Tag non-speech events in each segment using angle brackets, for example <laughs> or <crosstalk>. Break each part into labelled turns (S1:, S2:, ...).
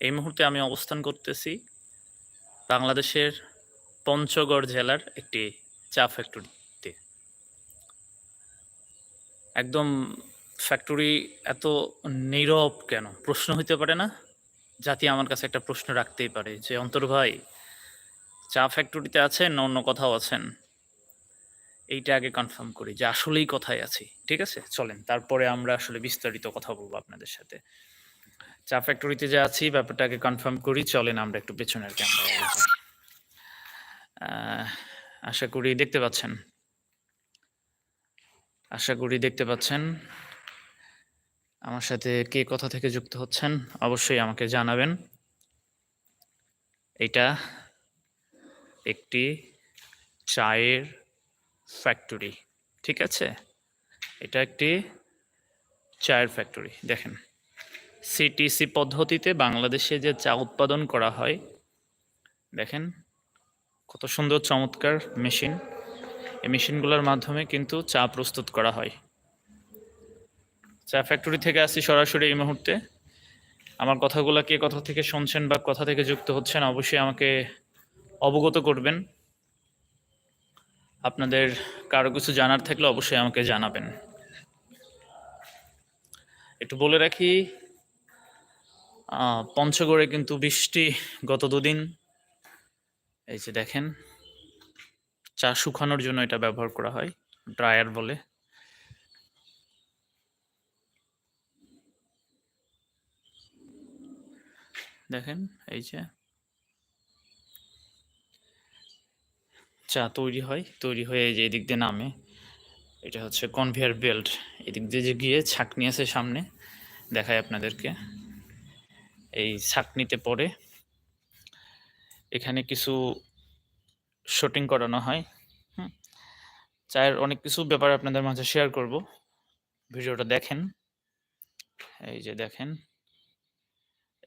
S1: এই মুহূর্তে আমি অবস্থান করতেছি বাংলাদেশের পঞ্চগড় জেলার একটি চা ফ্যাক্টরিতে একদম ফ্যাক্টরি এত নীরব কেন? প্রশ্ন হইতে পারে না? জাতি আমার কাছে একটা প্রশ্ন রাখতেই পারে যে, অন্তর ভাই, চা ফ্যাক্টরিতে আছেন অন্য কোথাও আছেন? এইটা আগে কনফার্ম করি যে, আসলেই কোথায় আছি। ঠিক আছে? চলেন, তারপরে আমরা আসলে বিস্তারিত কথা বলব আপনাদের সাথে। চা ফ্যাক্টরিতে যে আছি ব্যাপারটা আগে কনফার্ম করি চলেন আমরা একটু পেছনের আহ, আশা করি দেখতে পাচ্ছেন। আশা করি দেখতে পাচ্ছেন। আমার সাথে কে কথা থেকে যুক্ত হচ্ছেন অবশ্যই আমাকে জানাবেন। এটা একটি চায়ের ফ্যাক্টরি ঠিক আছে? এটা একটি চায়ের ফ্যাক্টরি দেখেন। সিটিসি পদ্ধতিতে বাংলাদেশে যে চা উৎপাদন করা হয়, দেখেন কত সুন্দর চমৎকার মেশিন। এই মেশিনগুলোর মাধ্যমে কিন্তু চা প্রস্তুত করা হয়। চা ফ্যাক্টরি থেকে আসছি সরাসরি এই মুহূর্তে। আমার কথাগুলো কে কথা থেকে শুনছেন বা কথা থেকে যুক্ত হচ্ছেন অবশ্যই আমাকে অবগত করবেন। আপনাদের কারও কিছু জানার থাকলে অবশ্যই আমাকে জানাবেন। একটু বলে রাখি পঞ্চগড়ে কিন্তু বৃষ্টি গত দুদিন। এই যে দেখেন, চা শুকানোর জন্য এটা ব্যবহার করা হয়, ড্রায়ার বলে। দেখেন, এই যে চা তৈরি হয়, তৈরি হয়ে যে এদিক দিয়ে নামে। এটা হচ্ছে কনভেয়ার বেল্ট, এদিক দিয়ে যে গিয়ে ছাকনি আছে সামনে দেখায় আপনাদেরকে। এই ছাকনিতে পড়ে। এখানে কিছু শুটিং করানো হয়। চায়ের অনেক কিছু ব্যাপার আপনাদের মাঝে শেয়ার করব। ভিডিওটা দেখেন। এই যে দেখেন।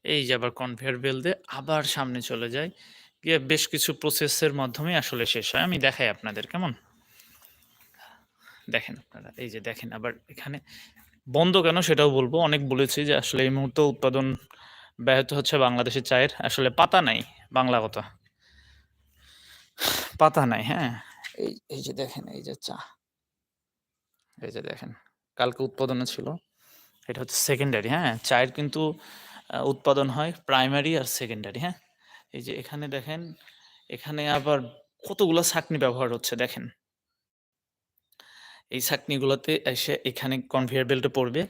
S1: এই যে আবার কনভেয়ার বেল্টে আবার সামনে চলে যায়। গিয়ে বেশ কিছু প্রসেসের মাধ্যমে আসলে শেষ হয়। আমি দেখাই আপনাদের, কেমন? দেখেন আপনারা, এই যে দেখেন আবার এখানে বন্ধ কেন সেটাও বলব। অনেক বলেছি যে আসলে এই মুহূর্তে উৎপাদন ব্যাহত হচ্ছে বাংলাদেশের চায়ের। আসলে পাতা নাই, বাংলা কথা। পাতা নাই হ্যাঁ। এই এই যে দেখেন, এই যে চা। এই যে দেখেন, কালকে উৎপাদনে ছিল। এটা হচ্ছে সেকেন্ডারি হ্যাঁ। চায়ের কিন্তু উৎপাদন হয় প্রাইমারি আর সেকেন্ডারি হ্যাঁ। এই যে এখানে দেখেন, এখানে আবার কতগুলো ছাকনি ব্যবহার হচ্ছে, দেখেন। এই ছাকনিগুলোতে এসে এখানে কনভেয়ার বেল্টে পড়বে।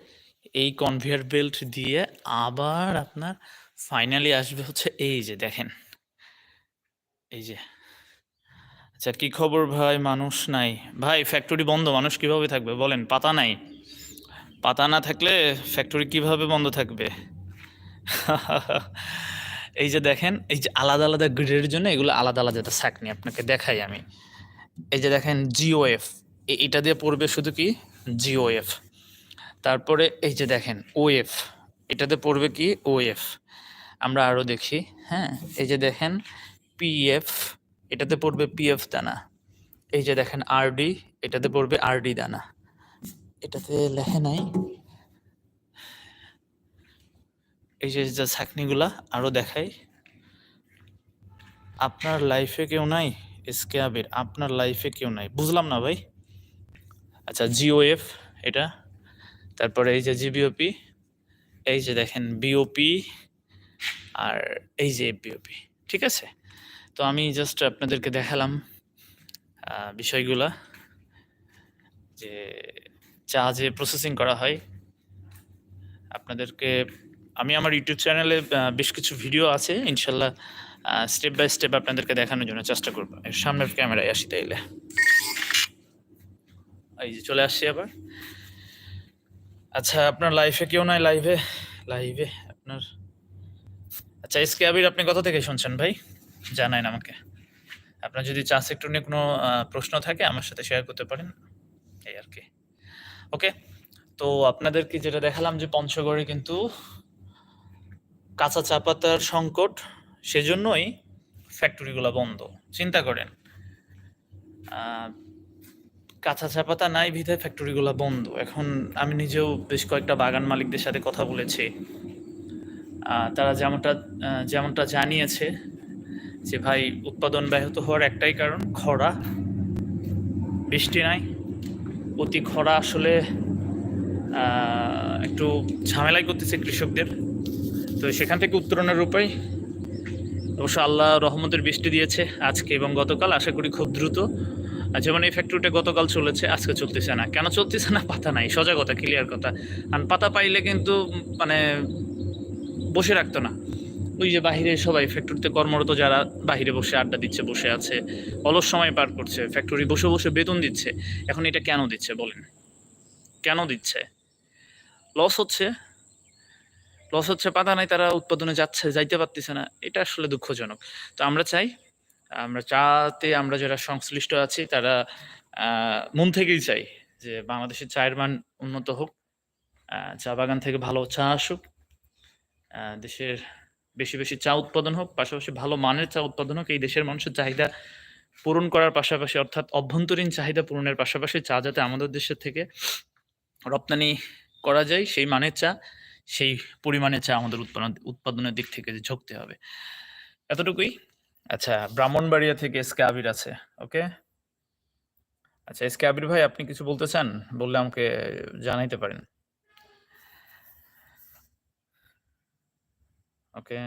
S1: এই কনভেয়ার বেল্ট দিয়ে আবার আপনার ফাইনালি আসবে হচ্ছে এই যে, দেখেন। এই যে। আচ্ছা কি খবর ভাই? মানুষ নাই। ভাই ফ্যাক্টরি বন্ধ, মানুষ কীভাবে থাকবে? বলেন, পাতা নাই। পাতা না থাকলে ফ্যাক্টরি কীভাবে বন্ধ থাকবে? <laughs> এই যে দেখেন, এই যে আলাদা আলাদা গ্রেডের জন্য এগুলো আলাদা আলাদা ছাকনি আপনাকে দেখাই আমি। এই যে দেখেন জিওএফ এটা দিয়ে পড়বে শুধু কি? জিওএফ তারপরে এই যে দেখেন ওএফ এটাতে পড়বে কি? ওএফ আমরা আরও দেখি হ্যাঁ? এই যে দেখেন পিএফ এটাতে পড়বে পিএফ দানা। এই যে দেখেন আরডি এটাতে পড়বে আরডি দানা। এটাতে লেখে নাই। এই যে যে ছাকনিগুলা আরও দেখাই। আপনার লাইফে কেউ নাই? এসকে আবির, আপনার লাইফে কেউ নাই। বুঝলাম না ভাই? আচ্ছা জিওএফ এটা? তারপরে এই যে জিবিওপি এই যে দেখেন বিওপি আর এই যে বিওপি ঠিক আছে? তো আমি জাস্ট আপনাদেরকে দেখালাম বিষয়গুলা, যে চা যে প্রসেসিং করা হয়। আপনাদেরকে, আমি আমার ইউটিউব চ্যানেলে বেশ কিছু ভিডিও আছে, ইনশাল্লাহ স্টেপ বাই স্টেপ আপনাদেরকে দেখানোর জন্য চেষ্টা করব। সামনের ক্যামেরায় আসি তাইলে। এই যে চলে আসছি আবার। আচ্ছা আপনার লাইফে কেউ নাই লাইভে লাইভে আপনার আচ্ছা এসকে আবির আপনি কোথা থেকে শুনছেন ভাই? জানাইন আমাকে। আপনার যদি চা সেক্টর নিয়ে কোনো প্রশ্ন থাকে, আমার সাথে শেয়ার করতে পারেন। এই আর কি। ওকে তো আপনাদেরকে যেটা দেখালাম যে পঞ্চগড়ে কিন্তু কাঁচা চা পাতার সংকট, সেজন্যই ফ্যাক্টরিগুলো বন্ধ। চিন্তা করেন। কাঁচা চা পাতা নাই বিধায় ফ্যাক্টরিগুলো বন্ধ। এখন আমি নিজেও বেশ কয়েকটা বাগান মালিকদের সাথে কথা বলেছি। তারা যেমনটা যেমনটা জানিয়েছে যে, ভাই, উৎপাদন ব্যাহত হওয়ার একটাই কারণ, খরা। বৃষ্টি নাই। অতি খরা আসলে একটু ঝামেলাই করতেছে কৃষকদের। তো সেখান থেকে উত্তরণের উপায়, অবশ্য আল্লাহ রহমতের বৃষ্টি দিয়েছে আজকে এবং গতকাল, আশা করি খুব দ্রুত। আর যেমন এই ফ্যাক্টরিটা গতকাল চলেছে, আজকে চলতেছে না। কেন চলতেছে না? পাতা নাই সোজা কথা ক্লিয়ার কথা। আর পাতা পাইলে কিন্তু মানে বসে রাখতো না। ওই যে বাহিরে সবাই ফ্যাক্টরিতে কর্মরত যারা, বাহিরে বসে আড্ডা দিচ্ছে, বসে আছে, অলস সময় পার করছে ফ্যাক্টরি বসে বসে বেতন দিচ্ছে। এখন এটা কেন দিচ্ছে বলেন? কেন দিচ্ছে? লস হচ্ছে। লস হচ্ছে, পাতা নাই, তারা উৎপাদনে যাচ্ছে, যাইতে পারতেছে না। এটা আসলে দুঃখজনক। তো আমরা চাই আমরা চাতে আমরা যারা সংশ্লিষ্ট আছি, তারা মন থেকেই চাই যে বাংলাদেশের চায়ের মান উন্নত হোক চা বাগান থেকে ভালো চা আসুক দেশের বেশি বেশি চা উৎপাদন হোক, পাশাপাশি ভালো মানের চা উৎপাদন হোক, এই দেশের মানুষের চাহিদা পূরণ করার পাশাপাশি, অর্থাৎ অভ্যন্তরীণ চাহিদা পূরণের পাশাপাশি চা যাতে আমাদের দেশের থেকে রপ্তানি করা যায়, সেই মানের চা, সেই পরিমাণে চা আমাদের উৎপাদন, উৎপাদনের দিক থেকে ঝুঁকতে হবে। এতটুকুই। আচ্ছা ব্রাহ্মণবাড়িয়া থেকে এসকে আবির আছে, ওকে? আচ্ছা এসকে আবির ভাই, আপনি কিছু বলতে চান? বললে আমাকে জানাইতে পারেন। ওকে।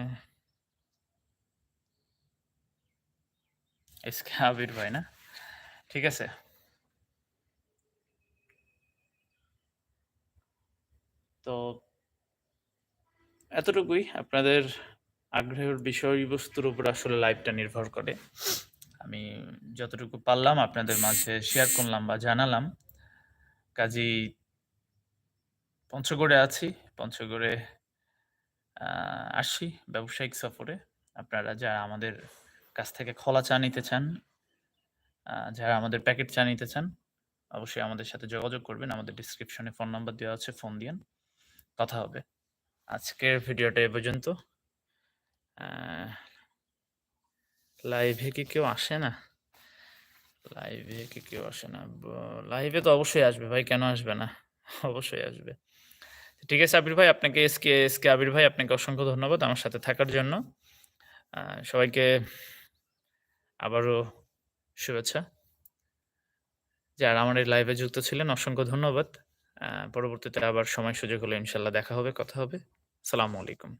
S1: এসকে আবির ভাই, না? ঠিক আছে। তো, এতটুকুই আপনাদের আগ্রহের বিষয়বস্তুর উপর আসলে লাইভটা নির্ভর করে। আমি যতটুকু পারলাম আপনাদের মাঝে শেয়ার করলাম বা জানালাম। কাজী পঞ্চগড়ে আছি, পঞ্চগড়ে আসছি ব্যবসায়িক সফরে। আপনারা যারা আমাদের কাছ থেকে খোলা চা নিতে চান যারা আমাদের প্যাকেট চা নিতে চান, অবশ্যই আমাদের সাথে যোগাযোগ করবেন। আমাদের ডিসক্রিপশনে ফোন নাম্বার দেওয়া আছে ফোন দিন কথা হবে। আজকের ভিডিওটা এ পর্যন্ত। লাইভে কি কেউ আসে না? লাইভে কি কেউ আসে না? লাইভে তো অবশ্যই আসবে ভাই, কেন আসবে না? অবশ্যই আসবে। ঠিক আছে আবির ভাই, আপনাকে এসকে এসকে আবির ভাই, আপনাকে অসংখ্য ধন্যবাদ আমার সাথে থাকার জন্য। সবাইকে আবারও শুভেচ্ছা। যারা আমার এই লাইভে যুক্ত ছিলেন, অসংখ্য ধন্যবাদ। পরবর্তীতে আবার সময় সুযোগ হলে ইনশাল্লাহ দেখা হবে, কথা হবে। সালামু আলাইকুম।